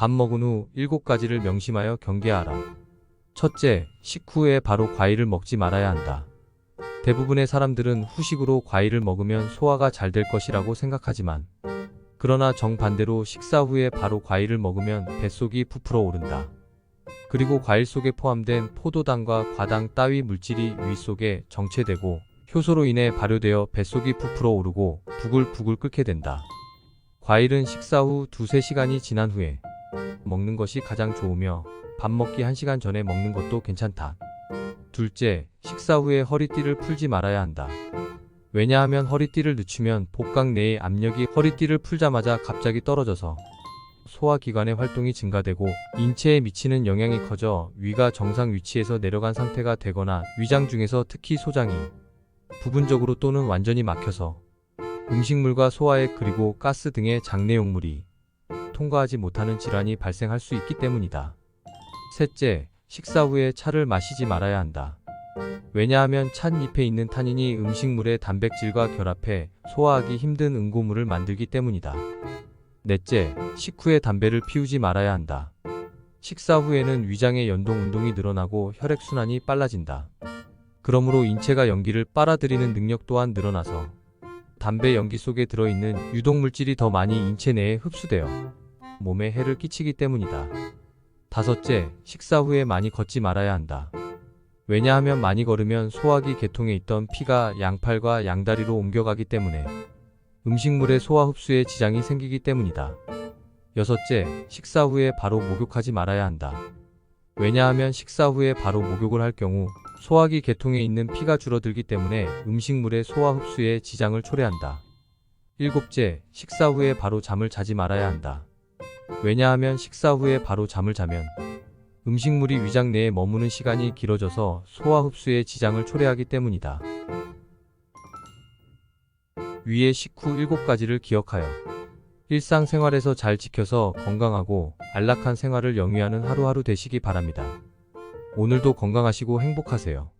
밥 먹은 후 7가지를 명심하여 경계하라. 첫째, 식후에 바로 과일을 먹지 말아야 한다. 대부분의 사람들은 후식으로 과일을 먹으면 소화가 잘 될 것이라고 생각하지만 그러나 정반대로 식사 후에 바로 과일을 먹으면 뱃속이 부풀어 오른다. 그리고 과일 속에 포함된 포도당과 과당 따위 물질이 위 속에 정체되고 효소로 인해 발효되어 뱃속이 부풀어 오르고 부글부글 끓게 된다. 과일은 식사 후 두세 시간이 지난 후에 먹는 것이 가장 좋으며 밥 먹기 1시간 전에 먹는 것도 괜찮다. 둘째, 식사 후에 허리띠를 풀지 말아야 한다. 왜냐하면 허리띠를 늦추면 복강 내의 압력이 허리띠를 풀자마자 갑자기 떨어져서 소화기관의 활동이 증가되고 인체에 미치는 영향이 커져 위가 정상 위치에서 내려간 상태가 되거나 위장 중에서 특히 소장이 부분적으로 또는 완전히 막혀서 음식물과 소화액 그리고 가스 등의 장내 용물이 통과하지 못하는 질환이 발생할 수 있기 때문이다. 셋째, 식사 후에 차를 마시지 말아야 한다. 왜냐하면 찻 잎에 있는 타닌이 음식물의 단백질과 결합해 소화하기 힘든 응고물을 만들기 때문이다. 넷째, 식후에 담배를 피우지 말아야 한다. 식사 후에는 위장의 연동 운동이 늘어나고 혈액순환이 빨라진다. 그러므로 인체가 연기를 빨아들이는 능력 또한 늘어나서 담배 연기 속에 들어있는 유독물질이 더 많이 인체 내에 흡수되어 몸에 해를 끼치기 때문이다. 다섯째, 식사 후에 많이 걷지 말아야 한다. 왜냐하면 많이 걸으면 소화기 계통에 있던 피가 양팔과 양다리로 옮겨가기 때문에 음식물의 소화 흡수에 지장이 생기기 때문이다. 여섯째, 식사 후에 바로 목욕하지 말아야 한다. 왜냐하면 식사 후에 바로 목욕을 할 경우 소화기 계통에 있는 피가 줄어들기 때문에 음식물의 소화 흡수에 지장을 초래한다. 일곱째, 식사 후에 바로 잠을 자지 말아야 한다. 왜냐하면 식사 후에 바로 잠을 자면 음식물이 위장 내에 머무는 시간이 길어져서 소화 흡수에 지장을 초래하기 때문이다. 위의 식후 7가지를 기억하여 일상생활에서 잘 지켜서 건강하고 안락한 생활을 영위하는 하루하루 되시기 바랍니다. 오늘도 건강하시고 행복하세요.